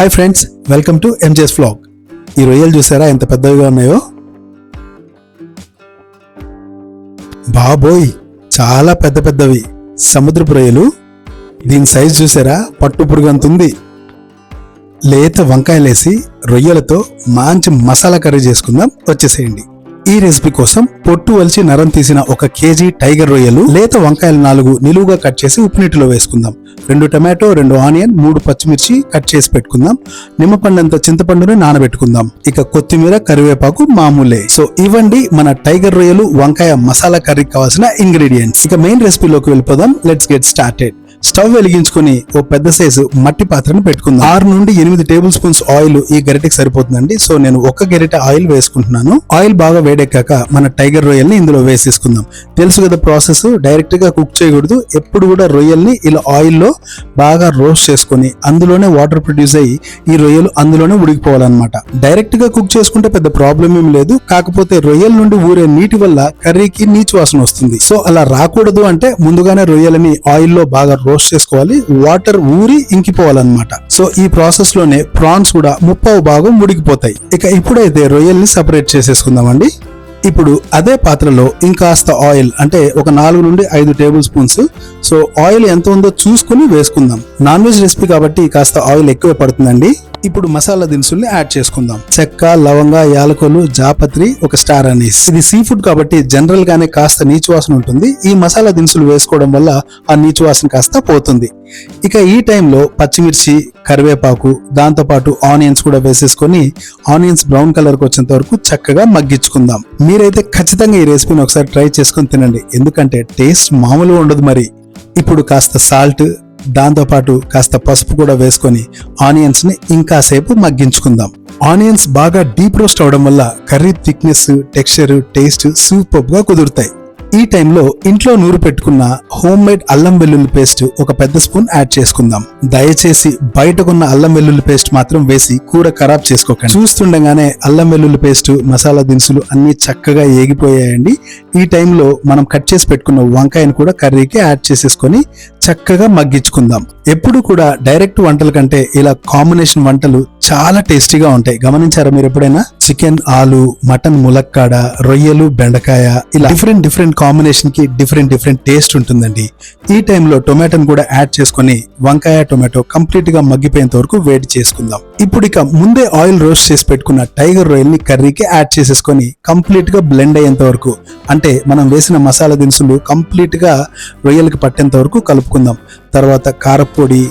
Hi friends welcome to ఎంజెస్ ఫ్లాగ్ ఈ రొయ్యలు చూసారా? ఎంత పెద్దవిగా ఉన్నాయో? బాబోయ్ చాలా పెద్ద పెద్దవి. సముద్రపు రొయ్యలు. దీని సైజ్ చూసారా? పట్టు పురుగంతుంది లేత వంకాయలేసి రొయ్యలతో మంచి మసాలా కర్రీ చేసుకుందాం. వచ్చేసేయండి. ఈ రెసిపీ కోసం పొట్టు వలిచి నరం తీసిన ఒక కేజీ టైగర్ రొయ్యలు లేత వంకాయలు నాలుగు నిలువుగా కట్ చేసి ఉప్పు నీటిలో వేసుకుందాం. రెండు టమాటో రెండు ఆనియన్ మూడు పచ్చిమిర్చి కట్ చేసి పెట్టుకుందాం. నిమ్మపండంత చింతపండుని నానబెట్టుకుందాం. ఇక కొత్తిమీర కరివేపాకు మామూలే. సో ఇవ్వండి మన టైగర్ రొయ్యలు వంకాయ మసాలా కర్రీకి కావాల్సిన ఇంగ్రీడియంట్స్. ఇక మెయిన్ రెసిపీలోకి వెళ్ళిపోదాం. లెట్స్ గెట్ స్టార్టెడ్ స్టవ్ వెలిగించుకొని ఓ పెద్ద సైజు మట్టి పాత్రను పెట్టుకుందాం. ఆరు నుండి ఎనిమిది టేబుల్ స్పూన్స్ ఆయిల్ ఈ గరిటెకి సరిపోతుందండి. సో నేను ఒక గరిటె ఆయిల్ వేసుకుంటున్నాను. ఆయిల్ బాగా వేడెక్కాక మన టైగర్ రొయ్యల్ని ఇందులో వేసేసుకుందాం. తెలుసు కదా ప్రాసెస్ డైరెక్ట్గా కుక్ చేయకూడదు. ఎప్పుడు కూడా రొయ్యల్ని ఇలా ఆయిల్లో బాగా రోస్ట్ చేసుకుని అందులోనే వాటర్ ప్రొడ్యూస్ అయ్యి ఈ రొయ్యలు అందులోనే ఉడికిపోవాలన్నమాట. డైరెక్ట్గా కుక్ చేసుకుంటే పెద్ద ప్రాబ్లం ఏం లేదు. కాకపోతే రొయ్యల నుండి ఊరే నీటి వల్ల కర్రీకి నీచు వాసన వస్తుంది. సో అలా రాకూడదు అంటే ముందుగానే రొయ్యలని ఆయిల్లో బాగా రోస్ట్ చేసుకోవాలి వాటర్ ఊరి ఇంకిపోవాలన్నమాట. సో ఈ ప్రాసెస్లోనే ప్రాన్స్ కూడా ముప్పావు భాగం ఉడికిపోతాయి ఇక ఇప్పుడైతే రొయ్యల్ని సపరేట్ చేసేసుకుందామండి. ఇప్పుడు అదే పాత్రలో ఇంకాస్త ఆయిల్ అంటే ఒక నాలుగు నుండి ఐదు టేబుల్ స్పూన్స్. సో ఆయిల్ ఎంత ఉందో చూసుకుని వేసుకుందాం. నాన్ వెజ్ రెసిపీ కాబట్టి కాస్త ఆయిల్ ఎక్కువ పడుతుందండి. ఇప్పుడు మసాలా దినుసుల్ని యాడ్ చేసుకుందాం. చెక్క లవంగ యాలకులు జాపత్రి ఒక స్టార్ అనీస్ ఇది సీ ఫుడ్ కాబట్టి జనరల్ గానే కాస్త నీచు వాసన ఉంటుంది. ఈ మసాలా దినుసులు వేసుకోవడం వల్ల ఆ నీచు వాసన కాస్త పోతుంది. ఇక ఈ టైంలో పచ్చిమిర్చి కరివేపాకు దాంతోపాటు ఆనియన్స్ కూడా వేసేసుకొని ఆనియన్స్ బ్రౌన్ కలర్కి వచ్చేంత వరకు చక్కగా మగ్గించుకుందాం. మీరైతే ఖచ్చితంగా ఈ రెసిపీని ఒకసారి ట్రై చేసుకొని తినండి. ఎందుకంటే టేస్ట్ మామూలుగా ఉండదు మరి. ఇప్పుడు కాస్త సాల్ట్ దాంతోపాటు కాస్త పసుపు కూడా వేసుకొని ఆనియన్స్ని ఇంకాసేపు మగ్గించుకుందాం. ఆనియన్స్ బాగా డీప్ రోస్ట్ అవడం వల్ల కర్రీ థిక్నెస్ టెక్స్చర్ టేస్ట్ సూపర్గా కుదురుతాయి. ఈ టైంలో ఇంట్లో నూరు పెట్టుకున్న హోమ్ మేడ్ అల్లం వెల్లుల్లి పేస్ట్ ఒక పెద్ద స్పూన్ యాడ్ చేసుకుందాం. దయచేసి బయటకున్న అల్లం వెల్లుల్లి పేస్ట్ మాత్రం వేసి కూర ఖరాబ్ చేసుకోకండి. చూస్తుండగానే అల్లం వెల్లుల్లి పేస్ట్ మసాలా దినుసులు అన్ని చక్కగా ఏగిపోయాయండి. ఈ టైంలో మనం కట్ చేసి పెట్టుకున్న వంకాయను కూడా కర్రీకి యాడ్ చేసేసుకొని చక్కగా మగ్గించుకుందాం. ఎప్పుడు కూడా డైరెక్ట్ వంటల కంటే ఇలా కాంబినేషన్ వంటలు చాలా టేస్టీగా ఉంటాయి. గమనించారా మీరు ఎప్పుడైనా? చికెన్ ఆలు మటన్ ములక్కాడ రొయ్యలు బెండకాయ ఇలా డిఫరెంట్ డిఫరెంట్ కాంబినేషన్కి డిఫరెంట్ డిఫరెంట్ టేస్ట్ ఉంటుందండి. ఈ టైంలో టొమాటోని కూడా యాడ్ చేసుకొని వంకాయ టొమాటో కంప్లీట్గా మగ్గిపోయేంత వరకు వేడి చేసుకుందాం. ఇప్పుడు ఇక ముందే ఆయిల్ రోస్ట్ చేసి పెట్టుకున్న టైగర్ రొయ్యల్ని కర్రీకి యాడ్ చేసేసుకొని కంప్లీట్గా బ్లెండ్ అయ్యేంత వరకు అంటే మనం వేసిన మసాలా దినుసులు కంప్లీట్గా రొయ్యలకి పట్టేంత వరకు కలుపుకుందాం. తర్వాత కారపొడి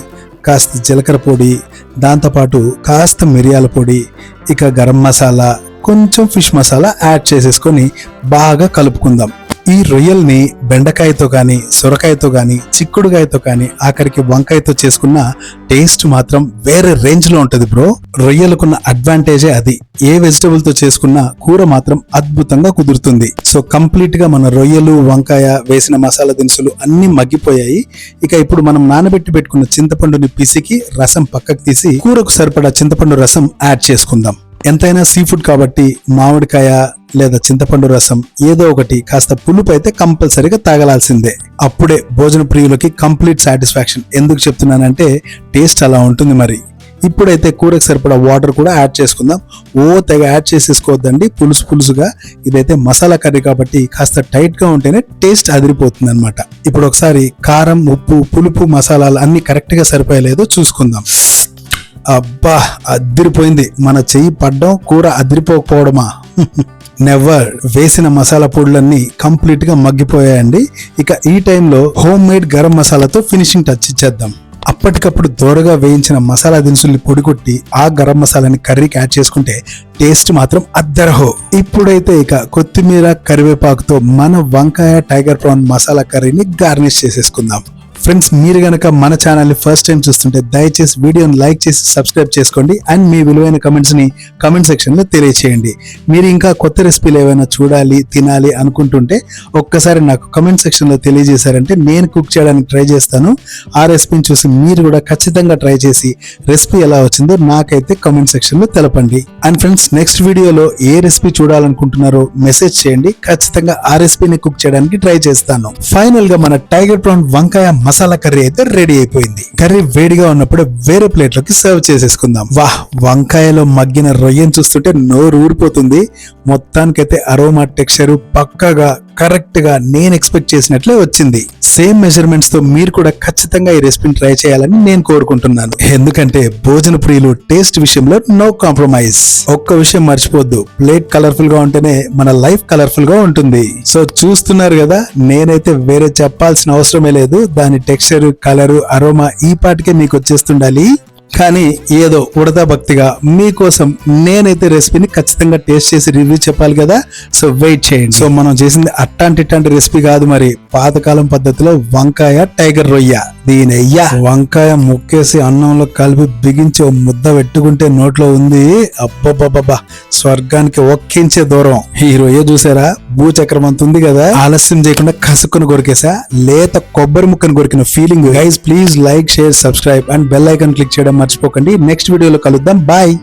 కాస్త జీలకర్ర పొడి దాంతోపాటు కాస్త మిరియాల పొడి ఇక గరం మసాలా కొంచెం ఫిష్ మసాలా యాడ్ చేసేసుకొని బాగా కలుపుకుందాం. ఈ రొయ్యల్ని బెండకాయతో కానీ సొరకాయతో కానీ చిక్కుడుకాయతో కానీ ఆఖరికి వంకాయతో చేసుకున్న టేస్ట్ మాత్రం వేరే రేంజ్లో ఉంటది బ్రో. రొయ్యలకున్న అడ్వాంటేజే అది. ఏ వెజిటబుల్తో చేసుకున్న కూర మాత్రం అద్భుతంగా కుదురుతుంది. సో కంప్లీట్గా మన రొయ్యలు వంకాయ వేసిన మసాలా దినుసులు అన్ని మగ్గిపోయాయి. ఇక ఇప్పుడు మనం నానబెట్టి పెట్టుకున్న చింతపండుని పిసికి రసం పక్కకు తీసి కూరకు సరిపడా చింతపండు రసం యాడ్ చేసుకుందాం. ఎంతైనా సీ ఫుడ్ కాబట్టి మామిడికాయ లేదా చింతపండు రసం ఏదో ఒకటి కాస్త పులుపు అయితే కంపల్సరీగా తాగలాల్సిందే అప్పుడే భోజన ప్రియులకి కంప్లీట్ సాటిస్ఫాక్షన్. ఎందుకు చెప్తున్నానంటే టేస్ట్ అలా ఉంటుంది మరి. ఇప్పుడైతే కూరకు సరిపడా వాటర్ కూడా యాడ్ చేసుకుందాం. ఓ తెగ యాడ్ చేసేసుకోవద్దండి. పులుసు పులుసుగా ఇదైతే మసాలా కర్రీ కాబట్టి కాస్త టైట్గా ఉంటేనే టేస్ట్ అదిరిపోతుంది అనమాట ఇప్పుడు ఒకసారి కారం ఉప్పు పులుపు మసాలాలు అన్ని కరెక్ట్గా సరిపోయలేదో చూసుకుందాం. అబ్బా అదిరిపోయింది మన చెయ్యి పడ్డం కూర అదిరిపోకపోవడమా నెవర్ వేసిన మసాలా పొడులన్నీ కంప్లీట్గా మగ్గిపోయాయండి. ఇక ఈ టైంలో హోమ్ మేడ్ గరం మసాలాతో ఫినిషింగ్ టచ్ ఇచ్చేద్దాం. అప్పటికప్పుడు దోరగా వేయించిన మసాలా దినుసుల్ని పొడిగొట్టి ఆ గరం మసాలాని కర్రీకి యాడ్ చేసుకుంటే టేస్ట్ మాత్రం అద్దరహో. ఇప్పుడైతే ఇక కొత్తిమీర కరివేపాకుతో మన వంకాయ టైగర్ ప్రాన్ మసాలా కర్రీని గార్నిష్ చేసేసుకుందాం. ఫ్రెండ్స్ మీరు గనక మన ఛానల్ని ఫస్ట్ టైం చూస్తుంటే దయచేసి వీడియోని లైక్ చేసి సబ్స్క్రైబ్ చేసుకోండి అండ్ మీ విలువైన కమెంట్స్ని కమెంట్ సెక్షన్లో తెలియచేయండి. మీరు ఇంకా కొత్త రెసిపీలు ఏమైనా చూడాలి తినాలి అనుకుంటుంటే ఒక్కసారి నాకు కమెంట్ సెక్షన్లో తెలియజేశారంటే నేను కుక్ చేయడానికి ట్రై చేస్తాను. ఆ రెసిపీని చూసి మీరు కూడా ఖచ్చితంగా ట్రై చేసి రెసిపీ ఎలా వచ్చిందో నాకైతే కమెంట్ సెక్షన్లో తెలపండి. అండ్ ఫ్రెండ్స్ నెక్స్ట్ వీడియోలో ఏ రెసిపీ చూడాలనుకుంటున్నారో మెసేజ్ చేయండి. ఖచ్చితంగా ఆ రెసిపీని కుక్ చేయడానికి ట్రై చేస్తాను. ఫైనల్గా మన టైగర్ ప్రాన్ వంకాయ మసాలా కర్రీ అయితే రెడీ అయిపోయింది. కర్రీ వేడిగా ఉన్నప్పుడు వేరే ప్లేట్లోకి సర్వ్ చేసేసుకుందాం. వాహ్ వంకాయలో మగ్గిన రొయ్యను చూస్తుంటే నోరు ఊరిపోతుంది మొత్తానికైతే అరోమా టెక్స్చర్ పక్కగా కరెక్ట్గా నేను ఎక్స్పెక్ట్ చేసినట్లే వచ్చింది. సేమ్ మెజర్మెంట్స్తో మీరు కూడా ఖచ్చితంగా ఈ రెసిపీని ట్రై చేయాలని నేను కోరుకుంటున్నాను. ఎందుకంటే భోజన ప్రియులు టేస్ట్ విషయంలో నో కాంప్రమైజ్ ఒక్క విషయం మర్చిపోద్దు ప్లేట్ కలర్ఫుల్గా ఉంటేనే మన లైఫ్ కలర్ఫుల్గా ఉంటుంది. సో చూస్తున్నారు కదా నేనైతే వేరే చెప్పాల్సిన అవసరమే లేదు. దాని టెక్స్చర్ కలర్ అరోమా ఈ పాటికే మీకు వచ్చేస్తుండాలి. కానీ ఏదో ఉడతా భక్తిగా మీకోసం నేనైతే రెసిపీని ఖచ్చితంగా టేస్ట్ చేసి రివ్యూ చెప్పాలి కదా. సో వెయిట్ చేయండి. సో మనం చేసింది అట్టాంటి ఇట్లాంటి రెసిపీ కాదు మరి. పాతకాలం పద్ధతిలో వంకాయ టైగర్ రొయ్య. దీని అయ్యా వంకాయ ముక్కేసి అన్నంలో కలిపి బిగించి ఓ ముద్ద పెట్టుకుంటే నోట్లో ఉంది. అబ్బబ్బబ్బబ్బా. స్వర్గానికి ఒక్కించే దూరం. ఈ రొయ్య చూసారా? భూచక్రం అంత ఉంది కదా? ఆలస్యం చేయకుండా కసుకుని కొరికేసా లేత కొబ్బరి ముక్కను కొరికిన feeling guys please like share subscribe and bell icon click చేయడం మర్చిపోకండి. నెక్స్ట్ వీడియోలో కలుద్దాం. బాయ్